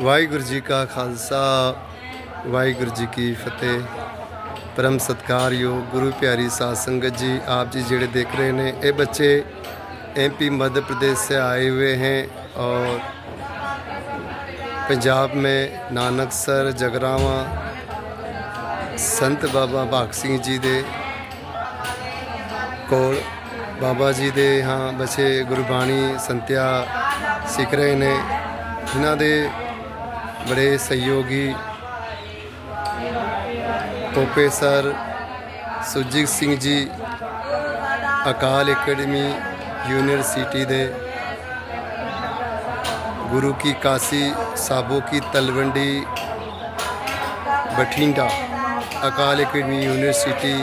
ਵਾਹਿਗੁਰੂ ਜੀ ਕਾ ਖਾਲਸਾ ਵਾਹਿਗੁਰੂ ਜੀ ਕੀ ਫਤਿਹ ਪਰਮ ਸਤਕਾਰਯੋਗ ਗੁਰੂ ਪਿਆਰੀ ਸਾਧ ਸੰਗਤ जी आप जी ਜਿਹੜੇ देख रहे हैं ये बच्चे एमपी मध्य प्रदेश से आए हुए हैं और पंजाब में नानकसर जगरावा ਸੰਤ ਬਾਬਾ ਭਾਗ ਸਿੰਘ ਜੀ ਦੇ ਕੋਲ ਬਾਬਾ ਜੀ ਦੇ ਹਾਂ ਬੱਚੇ ਗੁਰਬਾਣੀ ਸੰਤਿਆ ਸਿੱਖ ਰਹੇ ਨੇ ਇਹਨਾਂ ਦੇ ਬੜੇ ਸਹਿਯੋਗੀ ਪ੍ਰੋਫੈਸਰ ਸੁਜੀਤ ਸਿੰਘ ਜੀ ਅਕਾਲ ਅਕੈਡਮੀ यूनिवर्सिटी ਦੇ गुरु की काशी साबो की तलवंडी बठिंडा अकाल अकेडमी यूनिवर्सिटी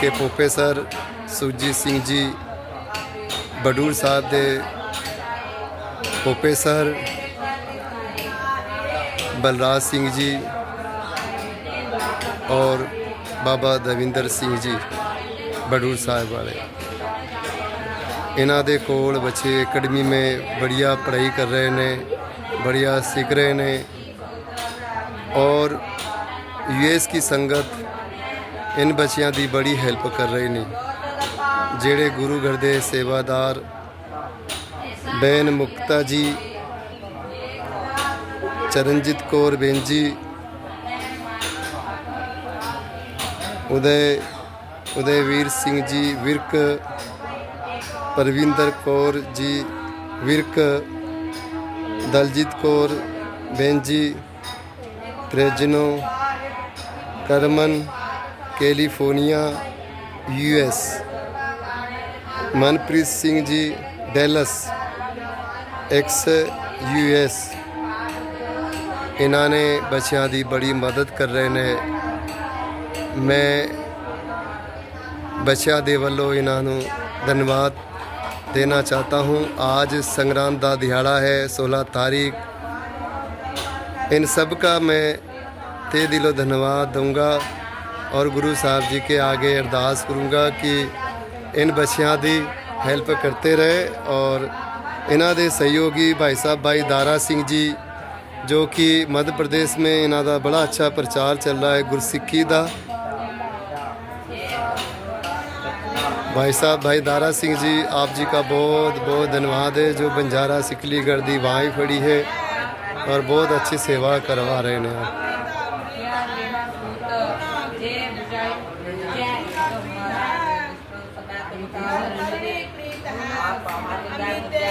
के प्रोफेसर सुरजीत सिंह जी बडूर साहब ਦੇ प्रोफेसर ਬਲਰਾਜ ਸਿੰਘ ਜੀ ਔਰ ਬਾਬਾ ਦਵਿੰਦਰ ਸਿੰਘ ਜੀ ਬਡੂਰ ਸਾਹਿਬ ਵਾਲੇ ਇਹਨਾਂ ਦੇ ਕੋਲ ਬੱਚੇ ਅਕੈਡਮੀ ਮੇ ਬੜੀਆ ਪੜ੍ਹਾਈ ਕਰ ਰਹੇ ਨੇ ਬੜੀਆ ਸਿੱਖ ਰਹੇ ਨੇ ਔਰ ਯੂਐਸ ਕੀ ਸੰਗਤ ਇਨ ਬੱਚਿਆਂ ਦੀ ਬੜੀ ਹੈਲਪ ਕਰ ਰਹੀ ਨੇ ਜਿਹੜੇ ਗੁਰੂ ਘਰ ਦੇ ਸੇਵਾਦਾਰ ਬੈਨ ਮੁਕਤਾ ਜੀ ਚਰਨਜੀਤ ਕੌਰ ਬੇਨ ਜੀ ਉਦੈ ਉਦੈਵੀਰ ਸਿੰਘ ਜੀ, ਵਿਰਕ, ਪਰਵਿੰਦਰ ਕੌਰ ਜੀ, ਵਿਰਕ, ਦਲਜੀਤ ਕੌਰ ਬੇਨ ਜੀ Fresno Kerman, California US Manpreet Singh ji, Dallas, X US ਇਹਨਾਂ ਨੇ ਬੱਚਿਆਂ ਦੀ ਬੜੀ ਮਦਦ ਕਰ ਰਹੇ ਨੇ ਮੈਂ ਬੱਚਿਆਂ ਦੇ ਵੱਲੋਂ ਇਹਨਾਂ ਨੂੰ ਧੰਨਵਾਦ देना चाहता हूं आज संग्राम का दिहाड़ा है 16 तारीख इन सब का मैं ते दिलो धन्यवाद दूंगा और गुरु साहब जी के आगे अरदास करूंगा कि इन बच्चियां ਦੀ ਹੈਲਪ ਕਰਤੇ ਰਹੇ ਔਰ ਇਹਨਾਂ ਦੇ ਸਹਿਯੋਗੀ ਭਾਈ ਸਾਹਿਬ ਭਾਈ ਦਾਰਾ ਸਿੰਘ ਜੀ ਜੋ ਕਿ ਮੱਧ ਪ੍ਰਦੇਸ਼ ਮੇਂ ਇਹਨਾਂ ਦਾ ਬੜਾ ਅੱਛਾ ਪ੍ਰਚਾਰ ਚੱਲ ਰਿਹਾ ਹੈ, ਗੁਰਸਿੱਖੀ ਦਾ। ਭਾਈ ਸਾਹਿਬ, ਭਾਈ ਦਾਰਾ ਸਿੰਘ ਜੀ, ਆਪ ਜੀ ਦਾ ਬਹੁਤ ਬਹੁਤ ਧੰਨਵਾਦ ਹੈ, ਜੋ ਬੰਜਾਰਾ ਸਿਕਲੀਗੜ ਦੀ ਵਾਈ ਫੜੀ ਹੈ ਔਰ ਬਹੁਤ ਅੱਛੀ ਸੇਵਾ ਕਰਵਾ ਰਹੇ ਨੇ।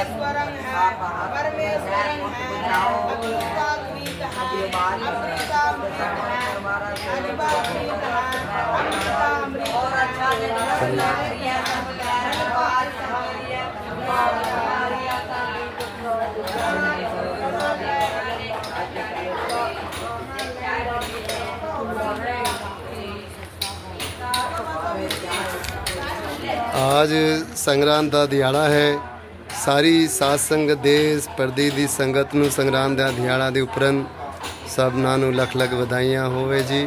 परमेश्वरं है परमेश्वरं है अभिता कृत है अमृता अमृत है अजबा कृत है अमृता अमृत और अच्छा आज संग्रांद का दिहाड़ा है ਸਾਰੀ ਸਾਧ ਸੰਗਤ ਦੇਸ਼ ਪਰਦੇ ਦੀ ਸੰਗਤ ਨੂੰ ਸੰਗਰਾਮ ਦਾ ਦਿਹਾੜਾ ਦੇ ਉਪਰੰਤ ਸਭਨਾਂ ਨੂੰ ਲੱਖ ਲੱਖ ਵਧਾਈਆਂ ਹੋਵੇ ਜੀ।